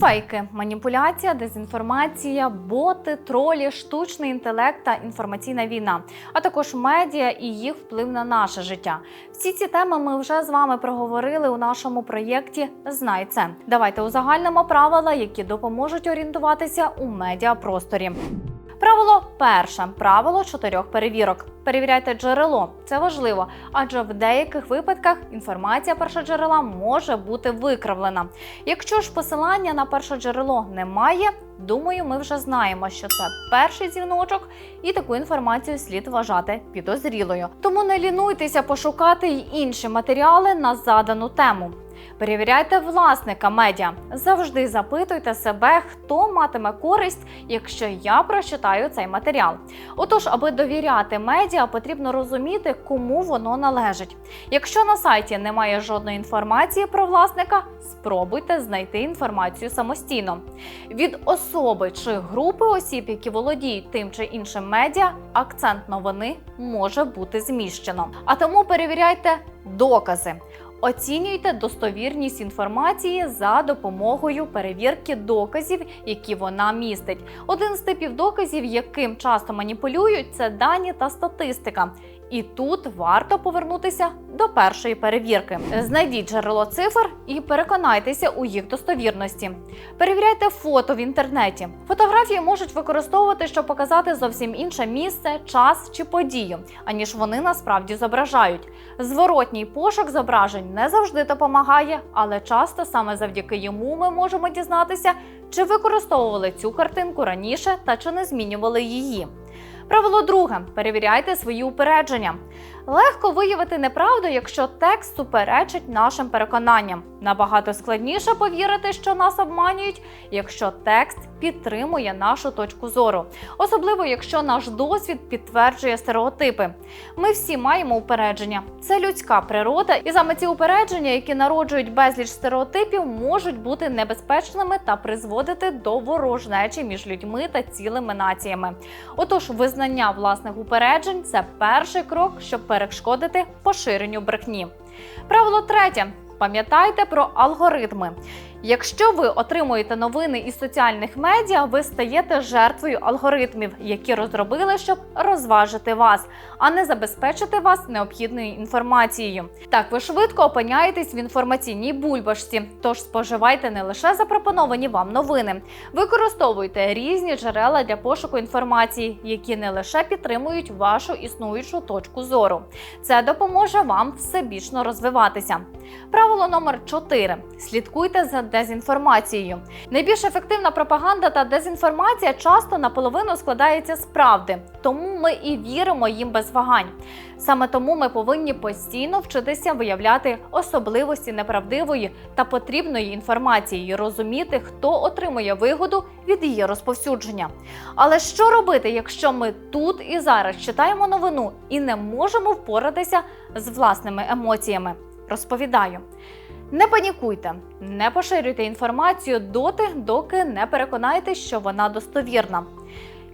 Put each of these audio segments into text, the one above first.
Фейки, маніпуляція, дезінформація, боти, тролі, штучний інтелект та інформаційна війна, а також медіа і їх вплив на наше життя. Всі ці теми ми вже з вами проговорили у нашому проєкті Знай це. Давайте узагальнимо правила, які допоможуть орієнтуватися у медіапросторі. Правило перше правило чотирьох перевірок. Перевіряйте джерело. Це важливо, адже в деяких випадках інформація першоджерела може бути викривлена. Якщо ж посилання на перше джерело немає, думаю, ми вже знаємо, що це перший дзвіночок, і таку інформацію слід вважати підозрілою. Тому не лінуйтеся пошукати й інші матеріали на задану тему. Перевіряйте власника медіа. Завжди запитуйте себе, хто матиме користь, якщо я прочитаю цей матеріал. Отож, аби довіряти медіа, потрібно розуміти, кому воно належить. Якщо на сайті немає жодної інформації про власника, спробуйте знайти інформацію самостійно. Від особи чи групи осіб, які володіють тим чи іншим медіа, акцент новини може бути зміщено. А тому перевіряйте докази. Оцінюйте достовірність інформації за допомогою перевірки доказів, які вона містить. Один з типів доказів, яким часто маніпулюють, це дані та статистика. І тут варто повернутися до першої перевірки. Знайдіть джерело цифр і переконайтеся у їх достовірності. Перевіряйте фото в інтернеті. Фотографії можуть використовувати, щоб показати зовсім інше місце, час чи подію, аніж вони насправді зображають. Зворотній пошук зображень не завжди допомагає, але часто саме завдяки йому ми можемо дізнатися, чи використовували цю картинку раніше та чи не змінювали її. Правило друге: перевіряйте свої упередження. Легко виявити неправду, якщо текст суперечить нашим переконанням. Набагато складніше повірити, що нас обманюють, якщо текст підтримує нашу точку зору, особливо якщо наш досвід підтверджує стереотипи. Ми всі маємо упередження. Це людська природа, і саме ці упередження, які народжують безліч стереотипів, можуть бути небезпечними та призводити до ворожнечі між людьми та цілими націями. Отож, визнання власних упереджень це перший крок, щоб перешкодити поширенню брехні. Правило третє. Пам'ятайте про алгоритми. Якщо ви отримуєте новини із соціальних медіа, ви стаєте жертвою алгоритмів, які розробили, щоб розважити вас, а не забезпечити вас необхідною інформацією. Так ви швидко опиняєтесь в інформаційній бульбашці, тож споживайте не лише запропоновані вам новини, використовуйте різні джерела для пошуку інформації, які не лише підтримують вашу існуючу точку зору. Це допоможе вам всебічно розвиватися. Правило номер 4. слідкуйте за дезінформацією. Найбільш ефективна пропаганда та дезінформація часто наполовину складається з правди, тому ми і віримо їм без вагань. Саме тому ми повинні постійно вчитися виявляти особливості неправдивої та потрібної інформації, і розуміти, хто отримує вигоду від її розповсюдження. Але що робити, якщо ми тут і зараз читаємо новину і не можемо впоратися з власними емоціями? Розповідаю. Не панікуйте, не поширюйте інформацію доти, доки не переконаєтесь, що вона достовірна.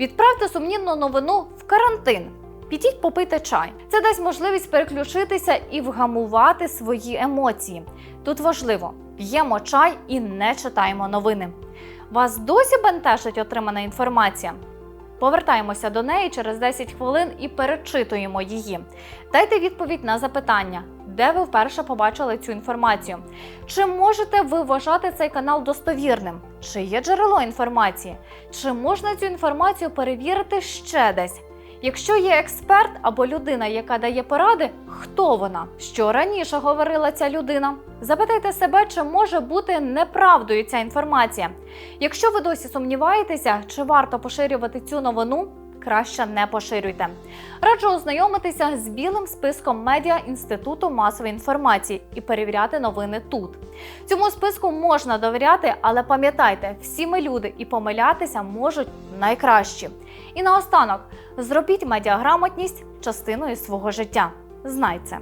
Відправте сумнівну новину в карантин. Підіть попийте чай. Це дасть можливість переключитися і вгамувати свої емоції. Тут важливо: п'ємо чай і не читаємо новини. Вас досі бентежить отримана інформація? Повертаємося до неї через 10 хвилин і перечитуємо її. Дайте відповідь на запитання, де ви вперше побачили цю інформацію. Чи можете ви вважати цей канал достовірним? Чи є джерело інформації? Чи можна цю інформацію перевірити ще десь? Якщо є експерт або людина, яка дає поради, хто вона? Що раніше говорила ця людина? Запитайте себе, чи може бути неправдою ця інформація. Якщо ви досі сумніваєтеся, чи варто поширювати цю новину, краще не поширюйте. Раджу ознайомитися з білим списком медіа Інституту масової інформації і перевіряти новини тут. Цьому списку можна довіряти, але пам'ятайте, всі ми люди і помилятися можуть найкращі. І наостанок зробіть медіаграмотність частиною свого життя. Знай це.